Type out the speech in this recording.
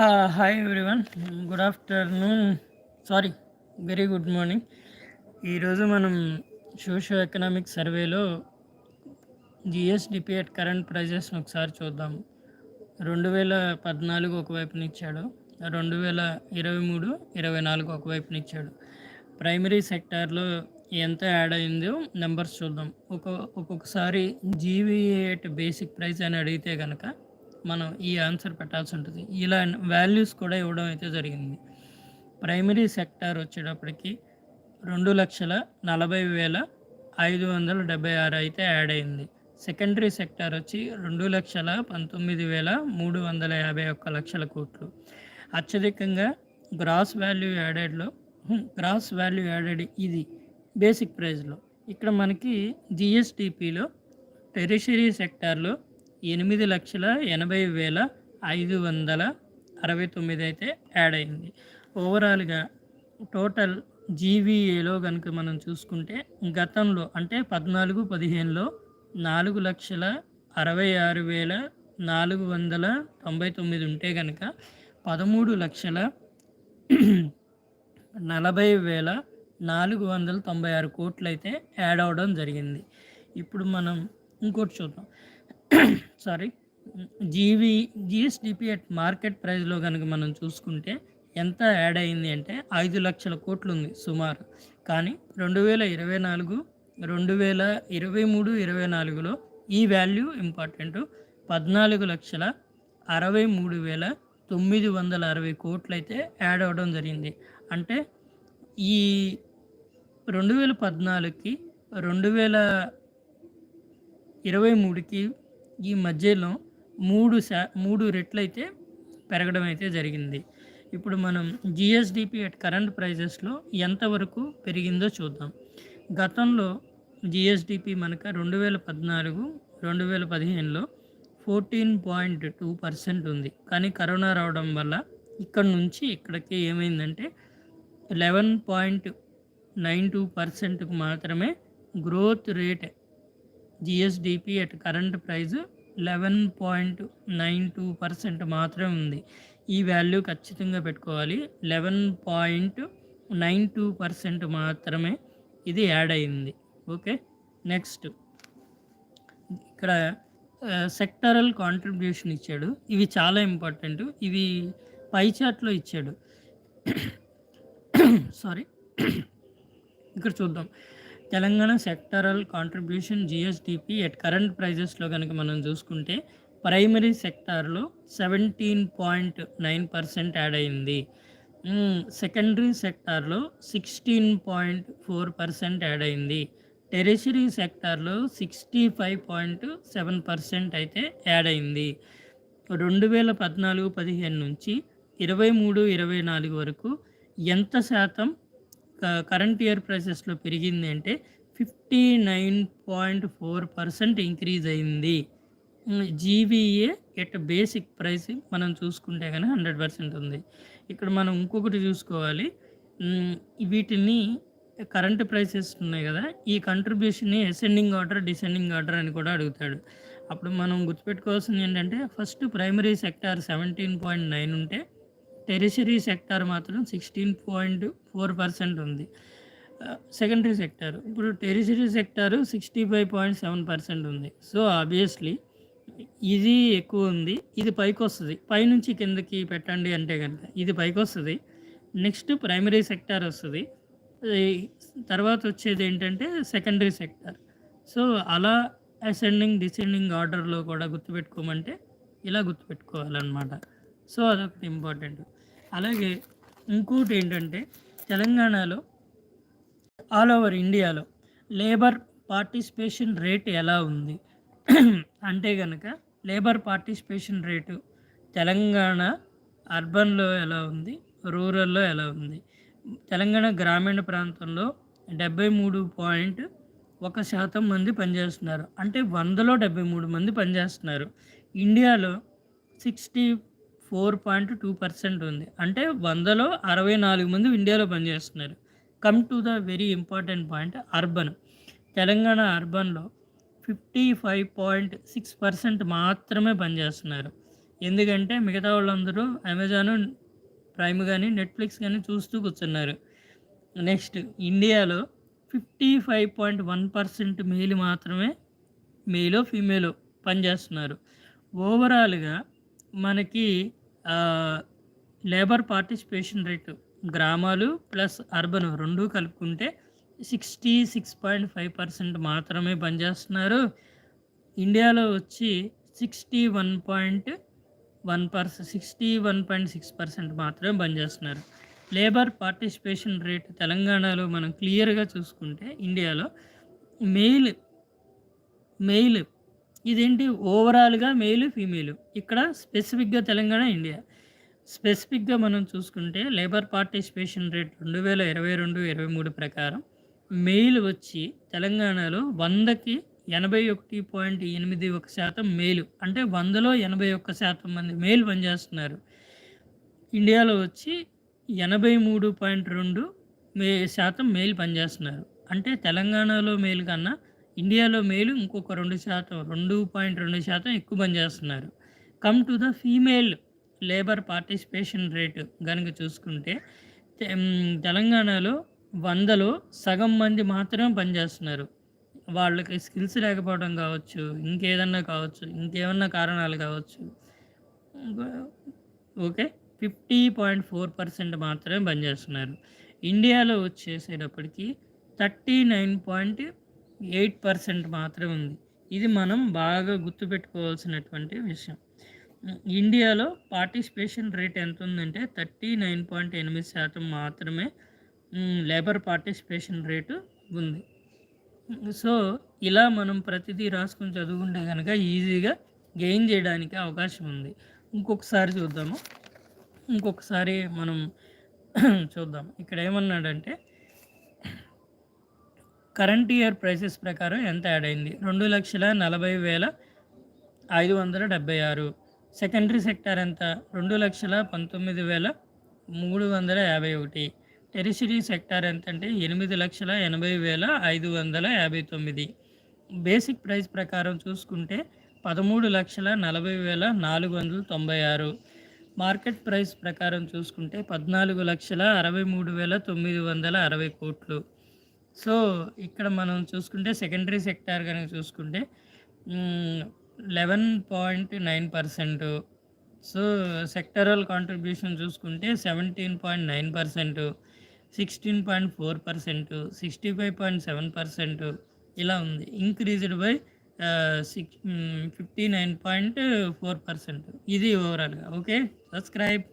Hi everyone good afternoon sorry very good morning ఈరోజు మనం socio economic సర్వేలో GSDP at current ప్రైజెస్ని ఒకసారి చూద్దాం. రెండు వేల పద్నాలుగు ఒకవైపునిచ్చాడు. రెండు వేల ఇరవై మూడు ఇరవై నాలుగు ఒకవైపునిచ్చాడు. ప్రైమరీ సెక్టార్లో ఎంత యాడ్ అయిందో నెంబర్స్ చూద్దాం. ఒక ఒక్కొక్కసారి జీవీఏట్ బేసిక్ ప్రైస్ అని అడిగితే కనుక మనం ఈ ఆన్సర్ పెట్టాల్సి ఉంటుంది. ఇలా వాల్యూస్ కూడా ఇవ్వడం అయితే జరిగింది. ప్రైమరీ సెక్టార్ వచ్చేటప్పటికి రెండు లక్షల నలభై వేల ఐదు వందల డెబ్బై ఆరు అయితే యాడ్ అయింది. సెకండరీ సెక్టార్ వచ్చి రెండు లక్షల పంతొమ్మిది వేల మూడు వందల యాభై ఒక్క లక్షల కోట్లు. అత్యధికంగా గ్రాస్ వాల్యూ యాడెడ్లో గ్రాస్ వాల్యూ యాడెడ్ ఇది బేసిక్ ప్రైస్లో ఇక్కడ మనకి జిఎస్టిపిలో టెరిషరీ సెక్టార్లో ఎనిమిది లక్షల ఎనభై వేల ఐదు వందల అరవై తొమ్మిది అయితే యాడ్ అయింది. ఓవరాల్గా టోటల్ జీవీఏలో కనుక మనం చూసుకుంటే గతంలో అంటే పద్నాలుగు పదిహేనులో నాలుగు లక్షల అరవై ఆరు వేల నాలుగు వందల తొంభై తొమ్మిది ఉంటే కనుక పదమూడు లక్షల నలభై వేల నాలుగు వందల తొంభై ఆరు కోట్లు అయితే యాడ్ అవ్వడం జరిగింది. ఇప్పుడు మనం ఇంకోటి చూద్దాం. Sorry GV GSDP at market ప్రైస్లో కనుక మనం చూసుకుంటే ఎంత యాడ్ అయింది అంటే ఐదు లక్షల కోట్లు ఉంది సుమారు. కానీ రెండు వేల ఇరవై నాలుగు రెండు వేల ఇరవై మూడు ఇరవై నాలుగులో ఈ వాల్యూ ఇంపార్టెంట్ పద్నాలుగు లక్షల అరవై మూడు వేల తొమ్మిది వందల అరవై కోట్లు అయితే యాడ్ అవ్వడం జరిగింది. అంటే ఈ రెండు వేల పద్నాలుగుకి రెండు వేల ఇరవై మూడుకి ఈ మధ్యలో మూడు శా మూడు రెట్లయితే పెరగడం అయితే జరిగింది. ఇప్పుడు మనం జిఎస్డిపి అట్ కరెంట్ ప్రైజెస్లో ఎంతవరకు పెరిగిందో చూద్దాం. గతంలో జిఎస్డిపి మనకు రెండు వేల పద్నాలుగు రెండు వేల పదిహేనులో ఫోర్టీన్ పాయింట్ టూ పర్సెంట్ ఉంది. కానీ కరోనా రావడం వల్ల ఇక్కడ నుంచి ఇక్కడికి ఏమైందంటే లెవెన్ పాయింట్ నైన్ టూ పర్సెంట్కు మాత్రమే growth rate GSDP at current price eleven point nine two percent మాత్రమే ఉంది. ఈ వాల్యూ ఖచ్చితంగా పెట్టుకోవాలి. Eleven point nine two percent మాత్రమే ఇది యాడ్ అయింది. ఓకే? నెక్స్ట్. ఇక్కడ సెక్టరల్ కాంట్రిబ్యూషన్ ఇచ్చాడు. ఇవి చాలా ఇంపార్టెంట్. ఇవి పై చార్ట్లో ఇచ్చాడు. సారీ. ఇక్కడ చూద్దాం. Telangana sectoral contribution GSDP at current ప్రైజెస్లో కనుక మనం చూసుకుంటే ప్రైమరీ సెక్టార్లో seventeen point nine percent add అయింది. సెకండరీ సెక్టార్లో sixteen point four percent add అయింది. టెరిషరీ సెక్టార్లో sixty five point seven percent అయితే యాడ్ అయింది. రెండు వేల పద్నాలుగు పదిహేను నుంచి ఇరవై మూడు ఇరవై నాలుగు వరకు ఎంత శాతం కరెంట్ ఇయర్ ప్రైసెస్లో పెరిగింది అంటే fifty nine point four percent increase అయింది జీవీఏ ఎట్ బేసిక్ ప్రైస్ మనం చూసుకుంటే కానీ హండ్రెడ్ పర్సెంట్ ఉంది. ఇక్కడ మనం ఇంకొకటి చూసుకోవాలి. వీటిని కరెంట్ ప్రైసెస్ ఉన్నాయి కదా ఈ కంట్రిబ్యూషన్ని అసెండింగ్ ఆర్డర్ డిసెండింగ్ ఆర్డర్ అని కూడా అడుగుతాడు. అప్పుడు మనం గుర్తుపెట్టుకోవాల్సింది ఏంటంటే first primary sector seventeen point nine ఉంటే టెరిషరీ సెక్టార్ మాత్రం సిక్స్టీన్ పాయింట్ ఫోర్ పర్సెంట్ ఉంది. Secondary sector. ఇప్పుడు tertiary sector sixty five point seven percent ఉంది. సో ఆబ్వియస్లీ ఇది ఎక్కువ ఉంది. ఇది పైకి వస్తుంది. పైనుంచి కిందకి పెట్టండి అంటే కనుక ఇది పైకి వస్తుంది. నెక్స్ట్ ప్రైమరీ సెక్టార్ వస్తుంది. తర్వాత వచ్చేది ఏంటంటే సెకండరీ సెక్టార్. సో అలా అసెండింగ్ డిసెండింగ్ ఆర్డర్లో కూడా గుర్తుపెట్టుకోమంటే ఇలా గుర్తుపెట్టుకోవాలన్నమాట. సో అదొకటి ఇంపార్టెంట్. అలాగే ఇంకోటి ఏంటంటే తెలంగాణలో ఆల్ ఓవర్ ఇండియాలో లేబర్ పార్టిసిపేషన్ రేట్ ఎలా ఉంది? అంటే కనుక లేబర్ పార్టిసిపేషన్ రేటు తెలంగాణ అర్బన్లో ఎలా ఉంది? రూరల్లో ఎలా ఉంది? తెలంగాణ గ్రామీణ ప్రాంతంలో డెబ్బై మూడు పాయింట్ ఒక శాతం మంది పనిచేస్తున్నారు. అంటే వందలో డెబ్బై మూడు మంది పనిచేస్తున్నారు. ఇండియాలో sixty four point two percent ఉంది. అంటే వందలో అరవై నాలుగు మంది ఇండియాలో పనిచేస్తున్నారు. Come to the very important point urban. Telangana అర్బన్లో fifty five point six percent మాత్రమే పనిచేస్తున్నారు. ఎందుకంటే మిగతా వాళ్ళందరూ అమెజాన్ ప్రైమ్ కానీ నెట్ఫ్లిక్స్ కానీ చూస్తూ కూర్చున్నారు. నెక్స్ట్ ఇండియాలో fifty five point one percent male మాత్రమే మేలో ఫీమేలో పనిచేస్తున్నారు. ఓవరాల్గా మనకి లేబర్ పార్టిసిపేషన్ రేటు గ్రామాలు ప్లస్ అర్బన్ రెండు కలుపుకుంటే sixty six point five percent మాత్రమే పనిచేస్తున్నారు. ఇండియాలో వచ్చి sixty one point one percent sixty one point six percent మాత్రమే పనిచేస్తున్నారు. లేబర్ పార్టిసిపేషన్ రేట్ తెలంగాణలో మనం క్లియర్గా చూసుకుంటే ఇండియాలో మెయిల్ మెయిల్ ఇదేంటి? ఓవరాల్గా మెయిల్ ఫీమేలు. ఇక్కడ స్పెసిఫిక్గా తెలంగాణ ఇండియా. స్పెసిఫిక్గా మనం చూసుకుంటే లేబర్ పార్టిసిపేషన్ రేట్ రెండు వేల ఇరవై రెండు ఇరవై మూడు ప్రకారం మెయిల్ వచ్చి తెలంగాణలో వందకి ఎనభై ఒకటి పాయింట్ ఎనిమిది ఒక శాతం మేలు. అంటే వందలో ఎనభై ఒక్క శాతం మంది మేలు పనిచేస్తున్నారు. ఇండియాలో వచ్చి ఎనభై మూడు పాయింట్ రెండు మే శాతం మేలు పనిచేస్తున్నారు. అంటే తెలంగాణలో మేలు కన్నా ఇండియాలో మేలు ఇంకొక రెండు శాతం రెండు పాయింట్ రెండు శాతం ఎక్కువ పనిచేస్తున్నారు come to the female labour participation rate కనుక చూసుకుంటే తెలంగాణలో వందలో సగం మంది మాత్రమే పనిచేస్తున్నారు వాళ్ళకి స్కిల్స్ లేకపోవడం కావచ్చు ఇంకేదన్నా కావచ్చు ఇంకేమన్నా కారణాలు కావచ్చు okay fifty point four percent మాత్రమే పనిచేస్తున్నారు ఇండియాలో వచ్చేసేటప్పటికి thirty nine point eight percent మాత్రమే ఉంది. ఇది మనం బాగా గుర్తుపెట్టుకోవాల్సినటువంటి విషయం. ఇండియాలో పార్టిసిపేషన్ రేట్ ఎంత ఉందంటే థర్టీ నైన్ పాయింట్ ఎనిమిది శాతం మాత్రమే లేబర్ పార్టిసిపేషన్ రేటు ఉంది. సో ఇలా మనం ప్రతిదీ రాసుకుని చదువుకుంటే కనుక ఈజీగా గెయిన్ చేయడానికి అవకాశం ఉంది. ఇంకొకసారి చూద్దాము. ఇంకొకసారి మనం చూద్దాం ఇక్కడ ఏమన్నాడంటే కరెంట్ ఇయర్ ప్రైసెస్ ప్రకారం ఎంత యాడ్ అయింది? రెండు లక్షల నలభై వేల ఐదు వందల డెబ్బై ఆరు. సెకండరీ సెక్టార్ ఎంత? రెండు లక్షల పంతొమ్మిది వేల మూడు వందల యాభై ఒకటి. టెరిసిటీ సెక్టార్ ఎంత అంటే ఎనిమిది లక్షల ఎనభై వేల ఐదు వందల యాభై తొమ్మిది. బేసిక్ ప్రైస్ ప్రకారం చూసుకుంటే పదమూడు లక్షల నలభై వేల నాలుగు వందల తొంభై ఆరు. మార్కెట్ ప్రైస్ ప్రకారం చూసుకుంటే పద్నాలుగు లక్షల అరవై మూడు వేల తొమ్మిది వందల అరవై కోట్లు. సో ఇక్కడ మనం చూసుకుంటే సెకండరీ సెక్టార్ కనుక చూసుకుంటే eleven point nine percent so sectoral contribution చూసుకుంటే seventeen point nine percent sixteen point four percent sixty five point seven percent ఇలా ఉంది. Increased by six fifty nine point four percent ఇది ఓవరాల్గా ఓకే సబ్స్క్రైబ్